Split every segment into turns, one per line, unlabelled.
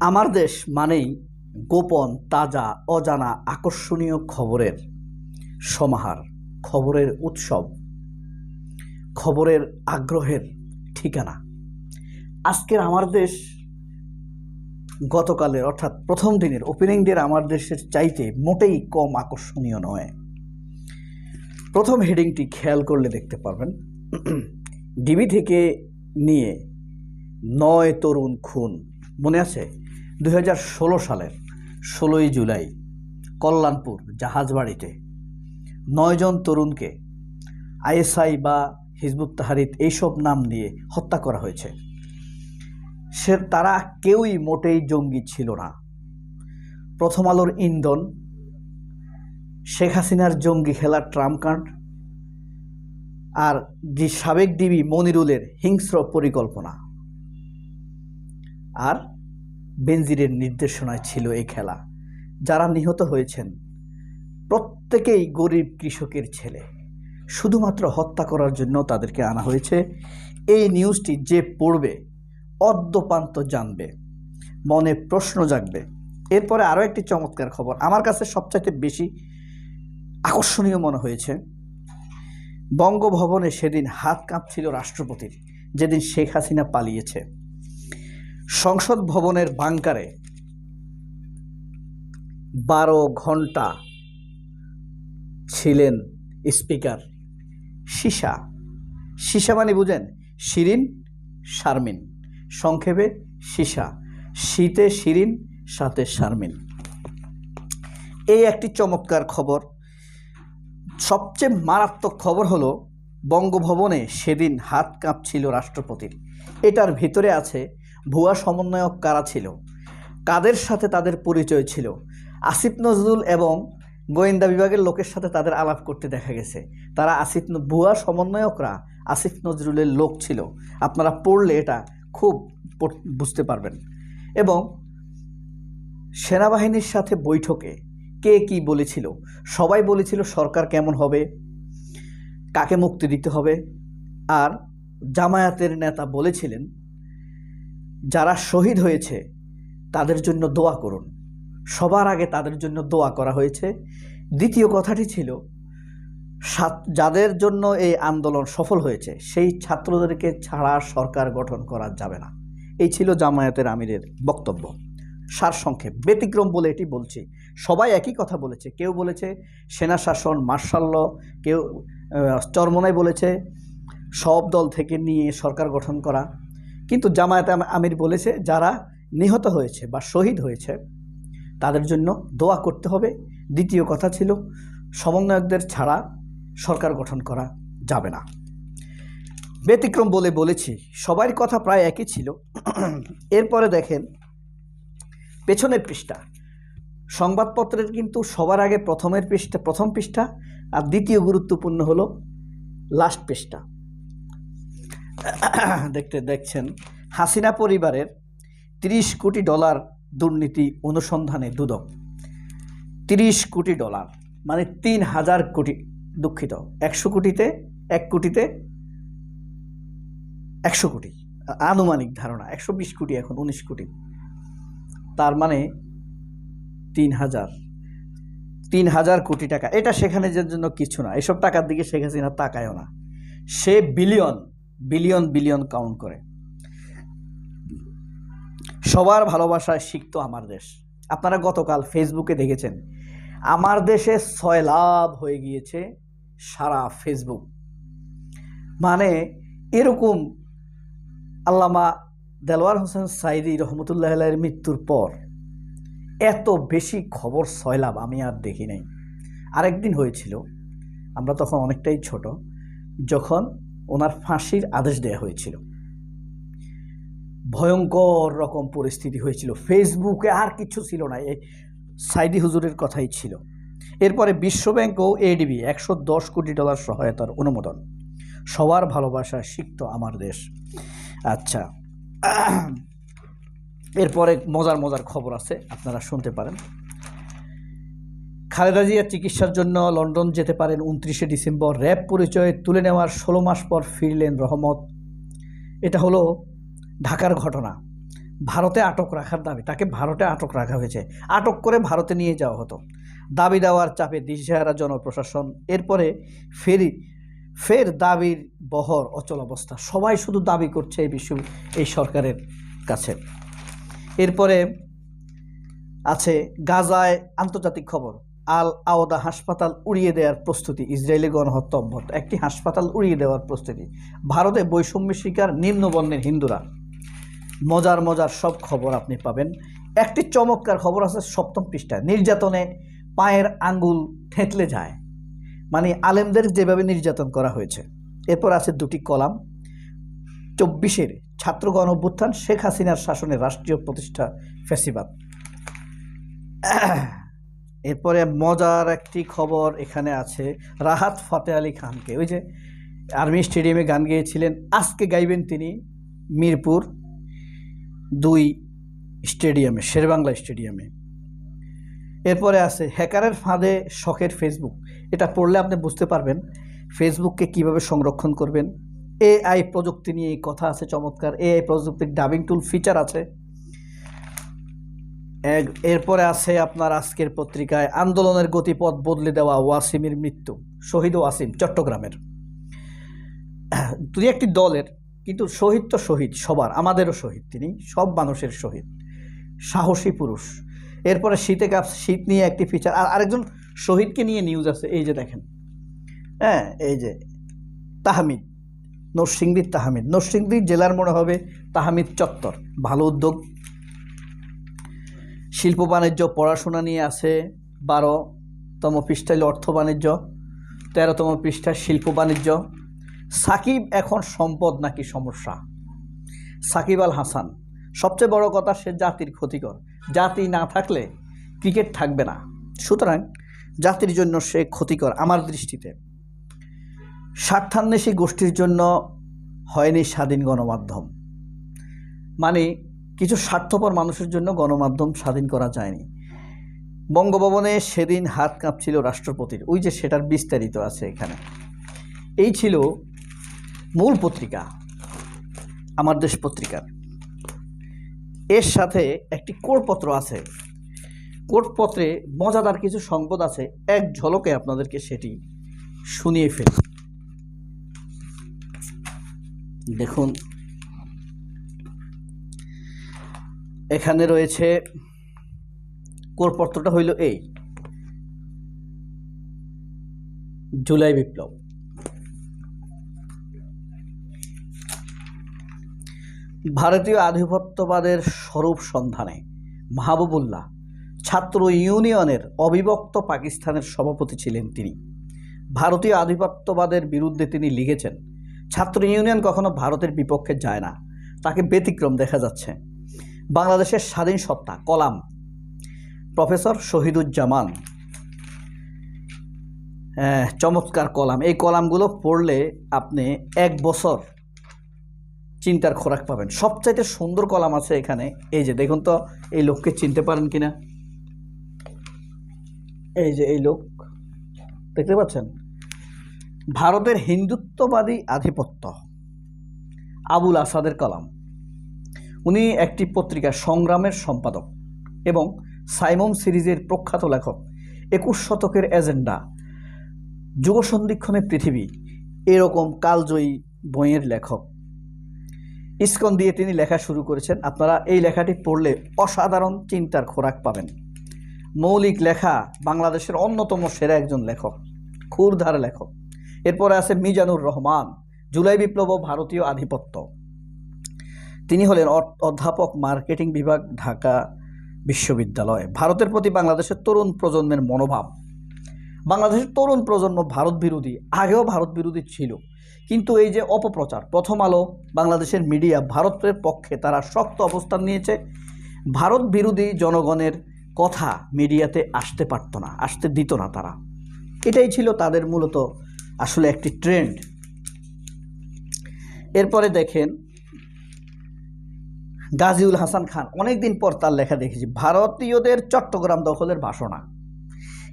আমার দেশ মানেই গোপন, তাজা, অজানা, আকর্ষণীয় খবরের সমাহার, খবরের উৎসব, খবরের আগ্রহের ঠিকানা। আজকের আমার দেশ গতকালের, অর্থাৎ প্রথম দিনের ওপেনিং ডের আমার দেশের চাইতে মোটেই কম আকর্ষণীয় নয়। প্রথম হেডিংটি খেয়াল করলে দেখতে পারবেন। ডিবি থেকে নিয়ে নয় তরুণ খুন। মনে আছে? দুই হাজার ষোলো সালের ষোলোই জুলাই কল্যাণপুর জাহাজবাড়িতে নয়জন তরুণকে আইএসআই বা হিজবুত তাহারিত এইসব নাম দিয়ে হত্যা করা হয়েছে। সে তারা কেউই মোটেই জঙ্গি ছিল না। প্রথম আলোর ইন্ধন, শেখ হাসিনার জঙ্গি খেলার ট্রাম্প কার্ড আর সাবেক ডিবি মনিরুলের হিংস্র পরিকল্পনা। আর বেনজিরের নির্দেশনায় ছিল এই খেলা, যারা নিহত হয়েছেন প্রত্যেকেই গরিব কৃষকের ছেলে। শুধুমাত্র হত্যা করার জন্য তাদেরকে আনা হয়েছে। এই নিউজটি যে পড়বে অদ্যপান্ত জানবে, মনে প্রশ্ন জাগবে। এরপরে আরও একটি চমৎকার খবর, আমার কাছে সবচাইতে বেশি আকর্ষণীয় মনে হয়েছে। বঙ্গভবনে সেদিন হাত কাঁপছিল রাষ্ট্রপতির, যেদিন শেখ হাসিনা পালিয়েছে। সংসদ ভবনের বাংকারে বারো ঘণ্টা ছিলেন স্পিকার সীসা। সীসা মানে বুঝেন, শিরিন, শারমিন। সংক্ষেপে সীসা, শীতে শিরিন, সাথে শারমিন। এই একটি চমৎকার খবর। সবচেয়ে মারাত্মক খবর হলো, বঙ্গভবনে সেদিন হাত কাঁপছিল রাষ্ট্রপতির। এটার ভিতরে আছে ভুয়া সমন্বয়ক কারা ছিল? কাদের সাথে তাদের পরিচয় ছিল? আসিফ নজরুল এবং গোয়েন্দা বিভাগের লোকের সাথে তাদের আলাপ করতে দেখা গেছে। তারা আসিফ ভুয়া সমন্বয়করা আসিফ নজরুলের লোক ছিল। আপনারা পড়লে এটা খুব বুঝতে পারবেন। এবং সেনাবাহিনীর সাথে বৈঠকে কে কি বলেছিল? সবাই বলেছিল সরকার কেমন হবে? কাকে মুক্তি দিতে হবে? আর জামায়াতের নেতা বলেছিলেন যারা শহীদ হয়েছে, তাদের জন্য দোয়া করুন। সবার আগে তাদের জন্য দোয়া করা হয়েছে। দ্বিতীয় কথাটি ছিল যাদের জন্য এই আন্দোলন সফল হয়েছে, সেই ছাত্রদেরকে ছাড়া সরকার গঠন করা যাবে না। এই ছিল জামায়াতের আমিরের বক্তব্য। সারসংক্ষেপ, ব্যতিক্রম বলে এটি বলছি। সবাই একই কথা বলেছে। কেউ বলেছে, সেনা শাসন মার্শাল্ল কেউ চরমনাই বলেছে, সব দল থেকে নিয়ে সরকার গঠন করা। কিন্তু জামায়াতে আম- আমির বলেছে, যারা নিহত হয়েছে বা শহীদ হয়েছে, তাদের জন্য দোয়া করতে হবে। দ্বিতীয় কথা ছিল, সমন্বয়কদের ছাড়া সরকার গঠন করা যাবে না। ব্যতিক্রম বলে বলেছি সবার কথা প্রায় একই ছিল। এরপরে দেখেন, পেছনের পৃষ্ঠা। সংবাদপত্রের কিন্তু সবার আগে প্রথমের পৃষ্ঠা, প্রথম পৃষ্ঠা, আর দ্বিতীয় গুরুত্বপূর্ণ হলো, লাস্ট পৃষ্ঠা। দেখতে দেখছেন, হাসিনা পরিবারের তিরিশ কোটি ডলার দুর্নীতি অনুসন্ধানে দুদক। তিরিশ কোটি ডলার মানে তিন হাজার কোটি দুঃখিত, একশো কোটিতে, এক কোটিতে একশো কোটি, আনুমানিক ধারণা, একশো বিশ কোটি এখন, উনিশ কোটি। তার মানে তিন হাজার তিন হাজার কোটি টাকা। এটা সেখানে যে জন্য কিছু না, এসব টাকার দিকে শেখ হাসিনা তাকায়ও না। সে বিলিয়ন বিলিয়ন বিলিয়ন কাউন্ট করে। সবার ভালোবাসায় শিখত আমার দেশ। আপনারা গতকাল ফেসবুকে দেখেছেন, আমার দেশে ছয় লাভ হয়ে গিয়েছে সারা ফেসবুক। মানে এরকম আল্লামা দেলোয়ার হোসেন সাইদি রহমতুল্লাহ আলাইয়ের মৃত্যুর পর এত বেশি খবর সয়লাভ আমি আর দেখি নাই। আরেকদিন হয়েছিল, আমরা তখন অনেকটাই ছোট, যখন ওনার ফাঁসির আদেশ দেওয়া হয়েছিল। ভয়ঙ্কর রকম পরিস্থিতি হয়েছিল। ফেসবুকে আর কিছু ছিল না এই সাইদি হুজুরের কথাই ছিল। এরপরে বিশ্বব্যাংক ও এডিবি একশো দশ কোটি ডলার সহায়তার অনুমোদন। সবার ভালোবাসা শিখত আমার দেশ। আচ্ছা। এরপরে মজার মজার খবর আছে, আপনারা শুনতে পারেন। খালেদা জিয়ার চিকিৎসার জন্য লন্ডন যেতে পারেন উনত্রিশে ডিসেম্বর। র্যাব পরিচয় তুলে নেওয়ার ষোলো মাস পর ফিরলেন রহমত। এটা হলো ঢাকার ঘটনা। ভারতে আটক রাখার দাবি, তাকে ভারতে আটক রাখা হয়েছে। আটক করে ভারতে নিয়ে যাওয়া হতো। দাবি দেওয়ার চাপে দিশেহারা জনপ্রশাসন, এরপরে ফেরি, ফের দাবির বহর, অচল অবস্থা। সবাই শুধু দাবি করছে এই বিশ্ব এই সরকারের কাছে। এরপরে আছে গাজায় আন্তর্জাতিক খবর। আল আওদা হাসপাতাল উড়িয়ে দেওয়ার প্রস্তুতি, ইসরায়েলি গণহত্যা অব্যাহত। একটি হাসপাতাল উড়িয়ে দেওয়ার প্রস্তুতি। ভারতে বৈষম্য শিকার নিম্নবর্ণের হিন্দুরা। মজার মজার সব খবর আপনি পাবেন। একটি চমৎকার খবর আছে সপ্তম পৃষ্ঠায়। নির্যাতনে পায়ের আঙ্গুল থেতলে যায়। মানে আলেমদের যেভাবে নির্যাতন করা হয়েছে। এরপর আছে দুটি কলাম। চব্বিশের ছাত্র গণ অভ্যুত্থান শেখ হাসিনার শাসনে রাষ্ট্রীয় প্রতিষ্ঠা ফেসিবাদ। এরপরে মজার একটি খবর এখানে আছে, রাহাত ফতে আলী খানকে। ওই যে আর্মি স্টেডিয়ামে গান গেয়েছিলেন, আজকে গাইবেন তিনি মিরপুর দুই স্টেডিয়ামে, শেরবাংলা স্টেডিয়ামে। এরপরে আছে, হ্যাকারের ফাঁদে শখের ফেসবুক। এটা পড়লে আপনি বুঝতে পারবেন, ফেসবুককে কীভাবে সংরক্ষণ করবেন। এআই প্রযুক্তি নিয়ে কথা আছে, চমৎকার। এআই প্রযুক্তির ডাবিং টুল ফিচার আছে। এরপরে আছে আপনার আজকের পত্রিকায়, আন্দোলনের গতিপথ বদলে দেওয়া ওয়াসিমের মৃত্যু, শহীদ ওয়াসিম, চট্টগ্রামের। দুই একটি দলের, কিন্তু শহীদ তো শহীদ, সবার, আমাদেরও শহীদ তিনি, সব মানুষের শহীদ। সাহসী পুরুষ। এরপরে শীতে কাপ, শীত নিয়ে একটি ফিচার আর আরেকজন শহীদকে নিয়ে নিউজ আছে, এই যে দেখেন। হ্যাঁ এই যে, তাহমিদ, নরসিংদীর তাহমিদ। নরসিংদী জেলার মনে হবে তাহমিদ চত্বর, ভালো উদ্যোগ। শিল্প বাণিজ্য, পড়াশোনা নিয়ে আছে বারোতম পৃষ্ঠায় অর্থ বাণিজ্য তেরোতম পৃষ্ঠায় শিল্প বাণিজ্য। সাকিব এখন সম্পদ নাকি সমস্যা? সাকিব আল হাসান, সবচেয়ে বড় কথা সে জাতির ক্ষতিকর। জাতি না থাকলে ক্রিকেট থাকবে না। সুতরাং জাতির জন্য সে ক্ষতিকর আমার দৃষ্টিতে। স্বার্থান্বেষী গোষ্ঠীর জন্য হয়নি স্বাধীন গণমাধ্যম। মানে কিছু স্বার্থপর মানুষের জন্য গণমাধ্যম স্বাধীন করা যায়নি। বঙ্গভবনে সেদিন হাত কাঁপছিল রাষ্ট্রপতির। ওই যে সেটার বিস্তারিত আছে এখানে। এই ছিল মূল পত্রিকা, আমার দেশ পত্রিকার। এর সাথে একটি কোটপত্র আছে। কোটপত্রে মজাদার কিছু সংবাদ আছে। এক ঝলকে আপনাদেরকে সেটি শুনিয়ে ফেলি। দেখুন এখানে রয়েছে কোরপত্রটা হইল এই। জুলাই বিপ্লব। ভারতীয় আধিপত্যবাদের স্বরূপ সন্ধানে মাহবুবুল্লাহ ছাত্র ইউনিয়নের অবিভক্ত পাকিস্তানের সভাপতি ছিলেন তিনি। ভারতীয় আধিপত্যবাদের বিরুদ্ধে তিনি লিখেছেন, ছাত্র ইউনিয়ন কখনো ভারতের বিপক্ষে যায় না, তাকে ব্যতিক্রম দেখা যাচ্ছে। বাংলাদেশের স্বাধীন সত্তা, কলাম। প্রফেসর শহীদুজ্জামান চমৎকার কলাম। এই কলামগুলো পড়লে আপনি এক বছর চিন্তার খোরাক পাবেন। সবচাইতে সুন্দর কলাম আছে এখানে। এই যে, দেখুন তো, এই লোককে চিনতে পারেন কিনা? এই যে, এই লোক, দেখতে পাচ্ছেন? ভারতের হিন্দুত্ববাদী আধিপত্য, আবুল আসাদের কলাম। উনি একটি পত্রিকা সংগ্রামের সম্পাদক এবং সাইমন সিরিজের প্রখ্যাত লেখক, একুশ শতকের এজেন্ডা যুগ সন্ধিক্ষণের পৃথিবী, এরকম কালজয়ী বইয়ের লেখক। ইস্কন দিয়ে তিনি লেখা শুরু করেছেন। আপনারা এই লেখাটি পড়লে অসাধারণ চিন্তার খোরাক পাবেন। মৌলিক লেখা বাংলাদেশের অন্যতম সেরা একজন লেখক, ক্ষুরধার লেখক। এরপরে আছে মিজানুর রহমান, জুলাই বিপ্লব ভারতীয় আধিপত্য। তিনি হলেন অধ্যাপক মার্কেটিং বিভাগ, ঢাকা বিশ্ববিদ্যালয়। ভারতের প্রতি বাংলাদেশের তরুণ প্রজন্মের মনোভাব। বাংলাদেশের তরুণ প্রজন্ম ভারত বিরোধী, আগেও ভারত বিরোধী ছিল। কিন্তু এই যে অপপ্রচার, প্রথম আলো বাংলাদেশের মিডিয়া ভারতের পক্ষে তারা শক্ত অবস্থান নিয়েছে। ভারত বিরোধী জনগণের কথা মিডিয়াতে আসতে পারত না, আসতে দিত না তারা। এটাই ছিল তাদের মূলত আসলে একটি ট্রেন্ড। এরপরে দেখেন গাজীউল হাসান খান অনেকদিন পর তার লেখা দেখেছি। ভারতীয়দের চট্টগ্রাম দখলের বাসনা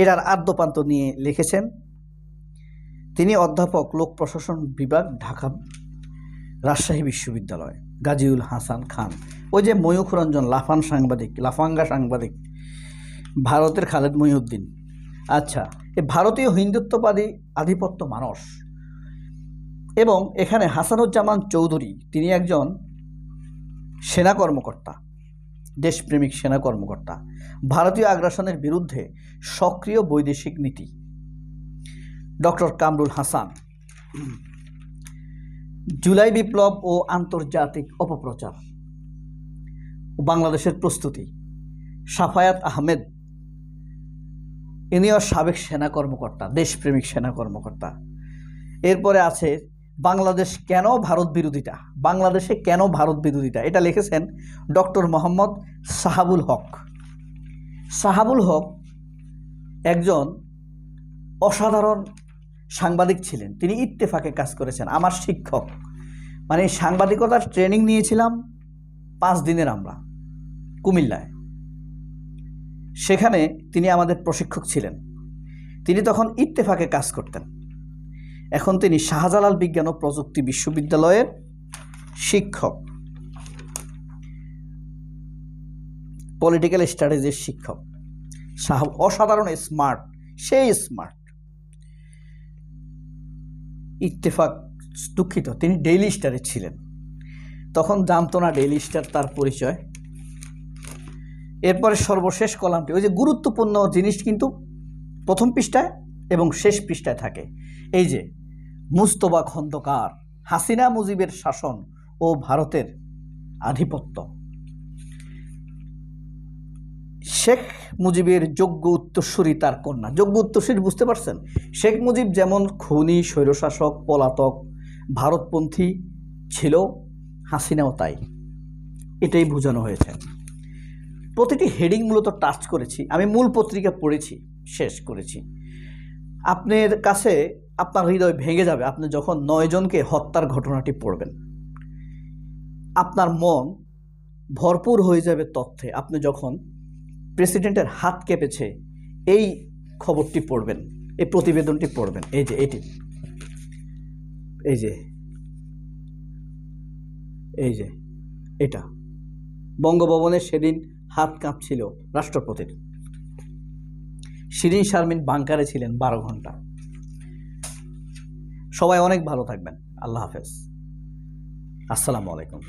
এটার আদ্যপান্ত নিয়ে লিখেছেন তিনি অধ্যাপক, লোক প্রশাসন বিভাগ, ঢাকা রাজশাহী বিশ্ববিদ্যালয়, গাজীউল হাসান খান। ওই যে ময়ূখ রঞ্জন, লাফান সাংবাদিক, লাফাঙ্গা সাংবাদিক, ভারতের খালেদ মহিউদ্দিন। আচ্ছা এ ভারতীয় হিন্দুত্ববাদী আধিপত্য মানুষ এবং এখানে হাসানুজ্জামান চৌধুরী, তিনি একজন সেনা কর্মকর্তা, দেশপ্রেমিক সেনা কর্মকর্তা, ভারতীয় আগ্রাসনের বিরুদ্ধে সক্রিয় বৈদেশিক নীতি। ডক্টর কামরুল হাসান, জুলাই বিপ্লব ও আন্তর্জাতিক অপপ্রচার। বাংলাদেশের প্রস্তুতি, সাফায়াত আহমেদ ইনিও সাবেক সেনা কর্মকর্তা, দেশপ্রেমিক সেনা কর্মকর্তা। এরপরে আছে বাংলাদেশ কেন ভারত বিরোধিতা? বাংলাদেশে কেন ভারত বিরোধিতা? এটা লিখেছেন ডক্টর মোহাম্মদ সাহাবুল হক। সাহাবুল হক একজন অসাধারণ সাংবাদিক ছিলেন। তিনি ইত্তেফাকে কাজ করেছেন। আমার শিক্ষক। মানে সাংবাদিকতার ট্রেনিং নিয়েছিলাম পাঁচ দিনের আমরা, কুমিল্লায়। সেখানে তিনি আমাদের প্রশিক্ষক ছিলেন। তিনি তখন ইত্তেফাকে কাজ করতেন। এখন তিনি শাহজালাল বিজ্ঞান ও প্রযুক্তি বিশ্ববিদ্যালয়ের শিক্ষক। পলিটিক্যাল স্টাডিজের শিক্ষক। শাহ, অসাধারণ স্মার্ট সেই স্মার্ট ইত্তেফাক দুঃখিত, তিনি ডেইলি স্টারে ছিলেন। তখন জানতো না ডেইলি স্টার তার পরিচয়। এরপরে সর্বশেষ কলামটি, ওই যে গুরুত্বপূর্ণ জিনিস কিন্তু প্রথম পৃষ্ঠায় এবং শেষ পৃষ্ঠায় থাকে। এই যে মুস্তবা খন্দকার, হাসিনা মুজিবের শাসন ও ভারতের আধিপত্য। শেখ মুজিবের যোগ্য উত্তরসূরি তার কন্যা। যোগ্য উত্তরসূরি বুঝতে পারছেন? শেখ মুজিব যেমন খুনি, স্বৈরশাসক, পলাতক, ভারতপন্থী ছিল, হাসিনাও তাই। এটাই বোঝানো হয়েছে। প্রতিটি হেডিং মূলত টাচ করেছি। আমি মূল পত্রিকা পড়েছি, শেষ করেছি। আপনার কাছে আপনার হৃদয় ভেঙে যাবে। আপনি যখন নয়জনকে হত্যার ঘটনাটি পড়বেন, আপনার মন ভরপুর হয়ে যাবে তথ্যে। আপনি যখন প্রেসিডেন্টের হাত কেঁপেছে, এই খবরটি পড়বেন, এই প্রতিবেদনটি পড়বেন। এই যে এটি, এই যে এই যে, এটা। বঙ্গভবনে সেদিন হাত কাঁপছিল রাষ্ট্রপতির। শিরিন শারমিন বাংকারে ছিলেন বারো ঘণ্টা। সবাই অনেক ভালো থাকবেন। আল্লাহ হাফেজ। আসসালামু আলাইকুম।